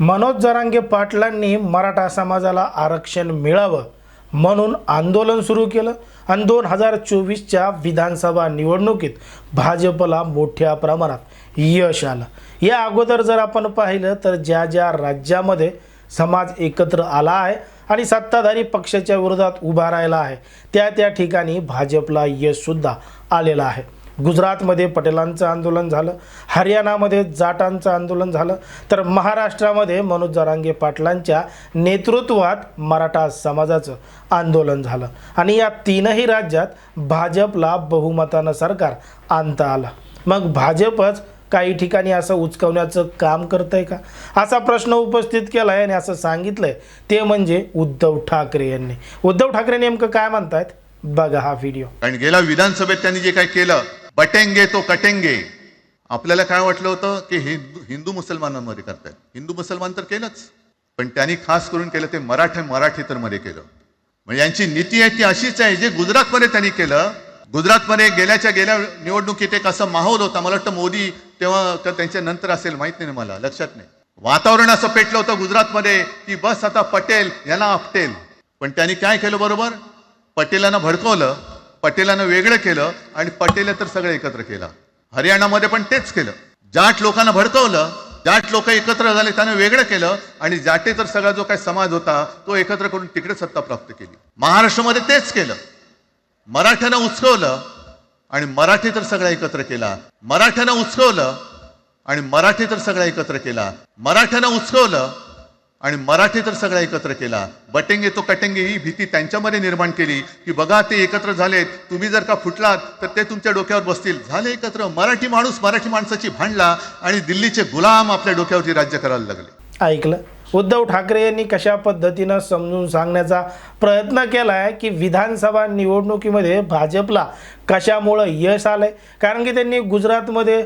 मनोज जरांगे पाटलांनी मराठा समाजाला आरक्षण मिळावं म्हणून आंदोलन सुरू केलं. आणि दोन हजार चोवीसच्या विधानसभा निवडणुकीत भाजपला मोठ्या प्रमाणात यश आलं. या अगोदर जर आपण पाहिलं तर ज्या ज्या राज्यामध्ये समाज एकत्र आला आहे आणि सत्ताधारी पक्षाच्या विरोधात उभा राहिला आहे त्या त्या ठिकाणी भाजपला यशसुद्धा आलेलं आहे. गुजरातमध्ये पटेलांचं आंदोलन झालं हरियाणामध्ये जाटांचं आंदोलन झालं तर महाराष्ट्रामध्ये मनोज जरांगे पाटलांच्या नेतृत्वात मराठा समाजाचं आंदोलन झालं. आणि या तीनही राज्यात भाजपला बहुमतानं सरकार आणता आलं. मग भाजपच काही ठिकाणी असं उचकवण्याचं काम करतंय का? असा प्रश्न उपस्थित केला आहे आणि असं सांगितलंय ते म्हणजे उद्धव ठाकरे यांनी. उद्धव ठाकरे नेमकं काय म्हणतायत? बघा हा व्हिडिओ कारण गेल्या विधानसभेत त्यांनी जे काय केलं बटेंगे तो कटेंगे. आपल्याला काय वाटलं होतं की हिंदू हिंदू मुसलमानांमध्ये करतायत? हिंदू मुसलमान तर केलंच. पण त्यांनी खास करून केलं ते मराठे मराठी तर मध्ये केलं. म्हणजे यांची नीती आहे ती अशीच आहे जे गुजरातमध्ये त्यांनी केलं. गुजरातमध्ये गेल्याच्या गेल्या निवडणुकीत एक असं माहोल होता. मला वाटतं मोदी तेव्हा तर त्यांच्या नंतर असेल माहीत नाही मला लक्षात नाही. वातावरण असं पेटलं होतं गुजरातमध्ये की बस आता पटेल यांना आपटेल. पण त्यांनी काय केलं बरोबर? पटेलांना भडकवलं. पटेलानं वेगळं केलं आणि पटेल तर सगळं एकत्र केलं. हरियाणामध्ये पण तेच केलं. जाट लोकांना भडकवलं जाट लोक एकत्र झाले त्यानं वेगळं केलं आणि जाटे तर सगळा जो काही समाज होता तो एकत्र करून तिकडे सत्ता प्राप्त केली. महाराष्ट्रामध्ये तेच केलं. मराठ्यानं उचकवलं आणि मराठी तर सगळा एकत्र केला. मराठ्यानं उचकवलं आणि मराठी तर सगळा एकत्र केला. मराठ्यानं उचकवलं आणि मराठी तर सगळा एकत्र केला. बटेंगे तो कटेंगे ही भीती त्यांच्यामध्ये निर्माण केली की बघा ते एकत्र झालेत. तुम्ही जर का फुटलात तर ते तुमच्या डोक्यावर बसतील. झाले एकत्र. मराठी माणूस मराठी माणसाची भांडला आणि दिल्लीचे गुलाम आपल्या डोक्यावरती राज्य करायला लागले. ऐकलं. उद्धव ठाकरे यांनी कशा पद्धतीनं समजून सांगण्याचा प्रयत्न केला आहे की विधानसभा निवडणुकीमध्ये भाजपला कशामुळं यश आलं आहे कारण की त्यांनी गुजरातमध्ये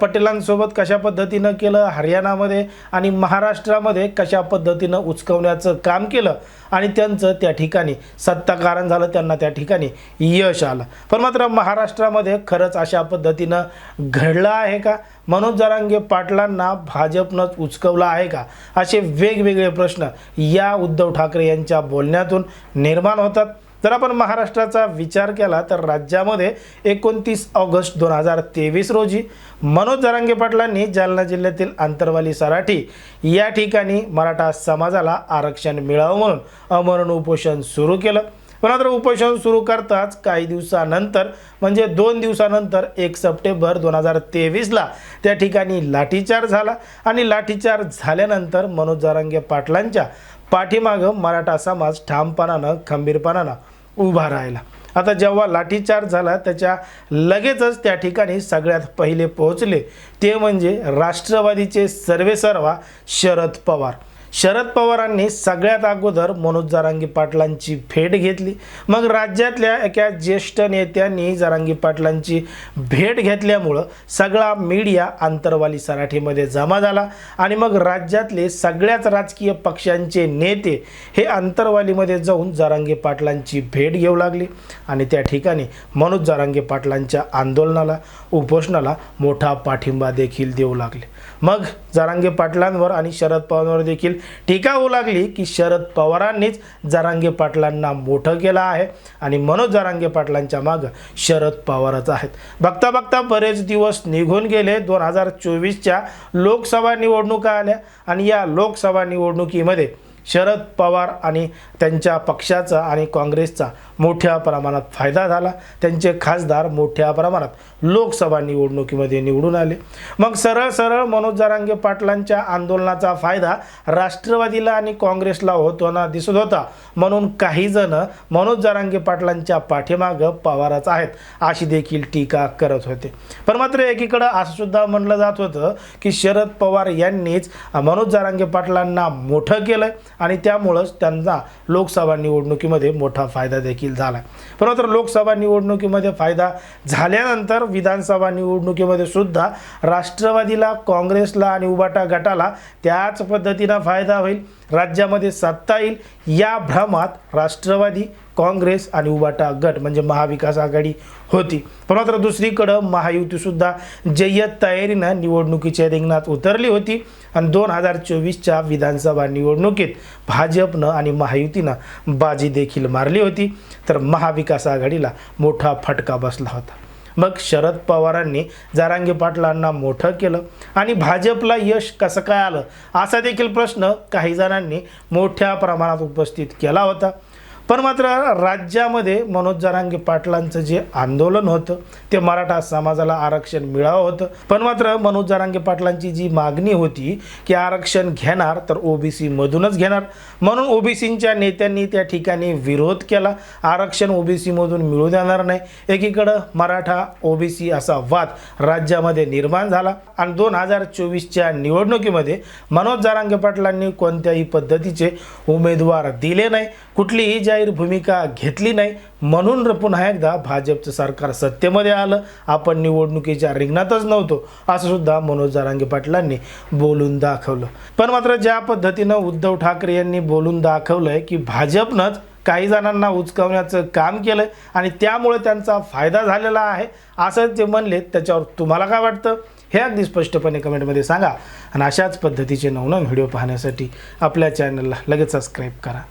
पटेलांसोबत कशा पद्धतीनं केलं हरियाणामध्ये आणि महाराष्ट्रामध्ये कशा पद्धतीनं उचकवण्याचं काम केलं आणि त्यांचं त्या ठिकाणी सत्ताकारण झालं त्यांना त्या ठिकाणी यश आलं. पण मात्र महाराष्ट्रामध्ये खरंच अशा पद्धतीनं घडलं आहे का? मनोज जरांगे पाटलांना भाजपनंच उचकवलं आहे का? असे वेगवेगळे प्रश्न या उद्धव ठाकरे यांच्या बोलण्यातून निर्माण होतात. जर आपण महाराष्ट्राचा विचार केला तर राज्यामध्ये एकोणतीस ऑगस्ट दोन हजार तेवीस रोजी मनोज जरांगे पाटलांनी जालना जिल्ह्यातील आंतरवाली सराठी या ठिकाणी मराठा समाजाला आरक्षण मिळावं म्हणून अमरण उपोषण सुरू केलं. पण मात्र उपोषण सुरू करताच काही दिवसानंतर म्हणजे दोन दिवसानंतर एक सप्टेंबर दोन हजार तेवीसला त्या ठिकाणी लाठीचार झाला आणि लाठीचार झाल्यानंतर मनोज जारांगे पाटलांच्या पाठीमागं मराठा समाज ठामपणानं खंबीरपणानं उभा राहिला. आता जेव्हा लाठीचार्ज झाला त्याच्या लगेचच त्या ठिकाणी सगळ्यात पहिले पोहोचले. ते म्हणजे राष्ट्रवादीचे सर्वेसर्वा शरद पवार. शरद पवारांनी सगळ्यात अगोदर मनोज जारांगी पाटलांची भेट घेतली. मग राज्यातल्या एका ज्येष्ठ नेत्यांनी जारांगी पाटलांची भेट घेतल्यामुळं सगळा मीडिया आंतरवाली सराठीमध्ये जमा झाला आणि मग राज्यातले सगळ्याच राजकीय पक्षांचे नेते हे आंतरवालीमध्ये जाऊन जारांगी पाटलांची भेट घेऊ लागली आणि त्या ठिकाणी मनोज जारांगे पाटलांच्या आंदोलनाला उपोषणाला मोठा पाठिंबा देखील देऊ लागले. मग जारांगे पाटलांवर आणि शरद पवारांवर देखील टीका होऊ लागली की शरद पवारांनीच जरांगे पाटलांना मोठं केलं आहे आणि मनोज जरांगे पाटलांच्या मागं शरद पवारच आहेत. बघता बघता बरेच दिवस निघून गेले. दोन हजार चोवीसच्या लोकसभा निवडणुका आल्या आणि या लोकसभा निवडणुकीमध्ये शरद पवार आणि त्यांच्या पक्षाचा आणि काँग्रेसचा मोठ्या प्रमाणात फायदा झाला. त्यांचे खासदार मोठ्या प्रमाणात लोकसभा निवडणुकीमध्ये निवडून आले. मग सरळ सरळ मनोज जारांगे पाटलांच्या आंदोलनाचा फायदा राष्ट्रवादीला आणि काँग्रेसला होताना दिसत होता. म्हणून काहीजण मनोज जारांगे पाटलांच्या पाठीमागं पवारच आहेत अशी देखील टीका करत होते. पण मात्र एकीकडं असं सुद्धा म्हणलं जात होतं की शरद पवार यांनीच मनोज जारांगे पाटलांना मोठं केलं आणि त्यामुळंच त्यांना लोकसभा निवडणुकीमध्ये मोठा फायदा देखील झाला. आहे मात्र लोकसभा निवडणुकीमध्ये फायदा झाल्यानंतर विधानसभा निवडणुकीमध्ये सुद्धा राष्ट्रवादीला काँग्रेसला आणि उबाटा गटाला त्याच पद्धतीनं फायदा होईल. राज्यामध्ये सत्ता येईल. या भ्रमात राष्ट्रवादी काँग्रेस आणि उबाटा गट म्हणजे महाविकास आघाडी होती. पण मात्र दुसरीकडं महायुतीसुद्धा जय्यत तयारीनं निवडणुकीच्या रिंगणात उतरली होती आणि दोन हजार चोवीसच्या विधानसभा निवडणुकीत भाजपनं आणि महायुतीनं बाजी देखील मारली होती. तर महाविकास आघाडीला मोठा फटका बसला होता. मग शरद पवारांनी जारांगे पाटलांना मोठं केलं आणि भाजपला यश कसं काय आलं? असा देखील प्रश्न काही जणांनी मोठ्या प्रमाणात उपस्थित केला होता. पण मात्र राज्यामध्ये मनोज जरांगे पाटलांचं जे आंदोलन होतं ते मराठा समाजाला आरक्षण मिळावं होतं. पण मात्र मनोज जरांगे पाटलांची जी मागणी होती की आरक्षण घेणार तर ओबीसीमधूनच घेणार. म्हणून ओबीसींच्या नेत्यांनी त्या ठिकाणी विरोध केला. आरक्षण ओबीसीमधून मिळू देणार नाही. एकीकडं मराठा ओबीसी असा वाद राज्यामध्ये निर्माण झाला आणि दोन हजार चोवीसच्या निवडणुकीमध्ये मनोज जारांगे पाटलांनी कोणत्याही पद्धतीचे उमेदवार दिले नाही. कुठलीही जाहीर भूमिका घेतली नाही म्हणून पुन्हा एकदा भाजपचं सरकार सत्तेमध्ये आलं. आपण निवडणुकीच्या रिंगणातच नव्हतो असं सुद्धा मनोज जारांगे पाटलांनी बोलून दाखवलं. पण मात्र ज्या पद्धतीनं उद्धव ठाकरे यांनी बोलून दाखवलंय की भाजपनंच काही जणांना उचकावण्याचं काम केलं आणि त्यामुळे त्यांचा फायदा झालेला आहे असं ते म्हणले. त्याच्यावर तुम्हाला काय वाटतं? हे अगदी स्पष्टपणे कमेंटमध्ये सांगा. आणि अशाच पद्धतीचे नवनवीन व्हिडिओ पाहण्यासाठी आपल्या चॅनलला लगेच सबस्क्राईब करा.